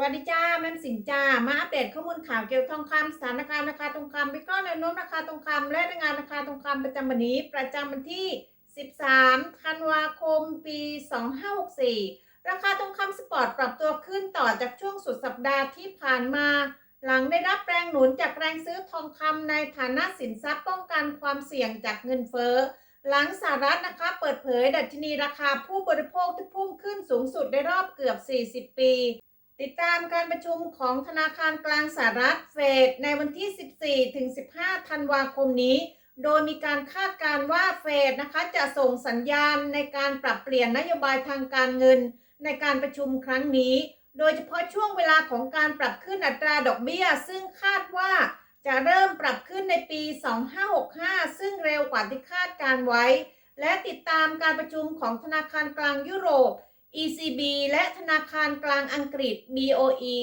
วัสดีจ้าแม่สินจ้ามาอัปเดตข้อมูลข่าวเกี่ยวกับทองคำสถานการณ์ราคาทองคำวิเคราะห์แนวโน้มราคาทองคำและรายงานราคาทองคำประจำวันนี้ ประจำวันที่ 13 ธันวาคม ปี 2564 ราคาทองคำสปอร์ตปรับตัวขึ้นต่อจากช่วงสุดสัปดาห์ที่ผ่านมา หลังได้รับแรงหนุนจากแรงซื้อทองคำในฐานะสินทรัพย์ป้องกันความเสี่ยงจากเงินเฟ้อหลังสหรัฐนะคะเปิดเผยดัชนีราคาผู้บริโภคที่พุ่งขึ้นสูงสุดในรอบเกือบ 40 ปี ติดตามการประชุมของธนาคารกลางสหรัฐเฟดในวันที่ 14 ถึง 15 ธันวาคมนี้ โดยมีการคาดการณ์ว่าเฟดนะคะจะส่งสัญญาณในการปรับเปลี่ยนนโยบายทางการเงินในการประชุมครั้งนี้ โดยเฉพาะช่วงเวลาของการปรับขึ้นอัตราดอกเบี้ย ซึ่งคาดว่าจะเริ่มปรับขึ้นในปี 2565 ซึ่งเร็วกว่าที่คาดการไว้ และติดตามการประชุมของธนาคารกลางยุโรป ECB และธนาคารกลางอังกฤษ BOE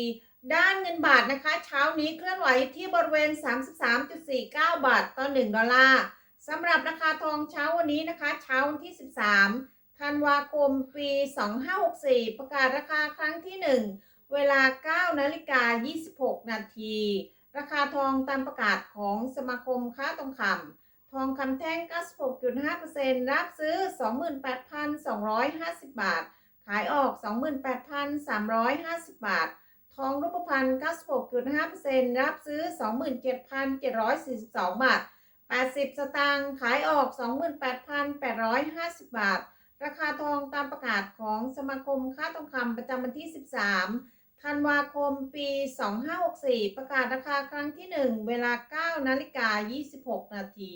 ด้านเงินบาทนะคะ เช้านี้เคลื่อนไหวที่บริเวณ 33.49 บาทต่อ 1 ดอลลาร์สำหรับราคาทองเช้าวันนี้นะคะ เช้าวันที่ 13 ธันวาคม ปี 2564 ประกาศราคาครั้งที่ 1 เวลา 9 นาฬิกา 26 นาที ราคาทองตามประกาศของสมาคมค้าทองคำทองคำแท่ง 96.5%รับซื้อ 28,250 บาท ขายออก 28,350 บาท ทองรูปพรรณ96.5%รับซื้อ 27,742 บาท 80 สตางค์ขายออก 28,850 บาท ราคาทองตามประกาศของสมาคมค้าทองคำประจำวันที่ 13 ธันวาคม ปี 2564 ประกาศราคาครั้งที่ 1 เวลา 9 นาฬิกา 26 นาที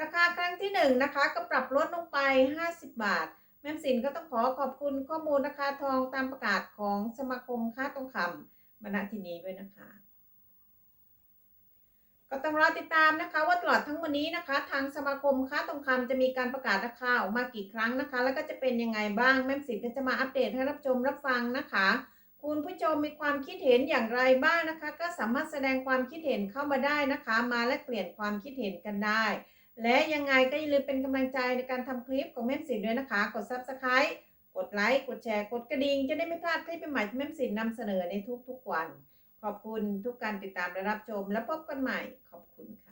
ราคาครั้งที่ 1 นะคะ ก็ปรับลดลงไป 50 บาท แม่มสินก็ต้องขอขอบคุณข้อมูลราคาทองตามประกาศของสมาคมค้าทองคำมาณที่นี้ด้วยนะคะ ก็ต้องรอติดตามนะคะ ว่าตลอดทั้งวันนี้นะคะ ทางสมาคมค้าทองคำจะมีการประกาศราคาออกมากี่ครั้งนะคะ แล้วก็จะเป็นยังไงบ้างแม่มสินก็จะมาอัปเดตให้รับชมรับฟังนะคะ คุณผู้ชมมีความคิดเห็นอย่างไรบ้างนะคะ ก็สามารถแสดงความคิดเห็นเข้ามาได้นะคะ มาแลกเปลี่ยนความคิดเห็นกันได้ และยังไงก็อย่าลืมเป็นกำลังใจในการทำคลิปของแม่มสินด้วยนะคะ กด subscribe กดไลค์ กดแชร์ กดกระดิ่ง จะได้ไม่พลาดคลิปใหม่ที่แม่มสินนำเสนอในทุกๆวัน ขอบคุณทุกการติดตามและรับชม แล้วพบกันใหม่ ขอบคุณค่ะ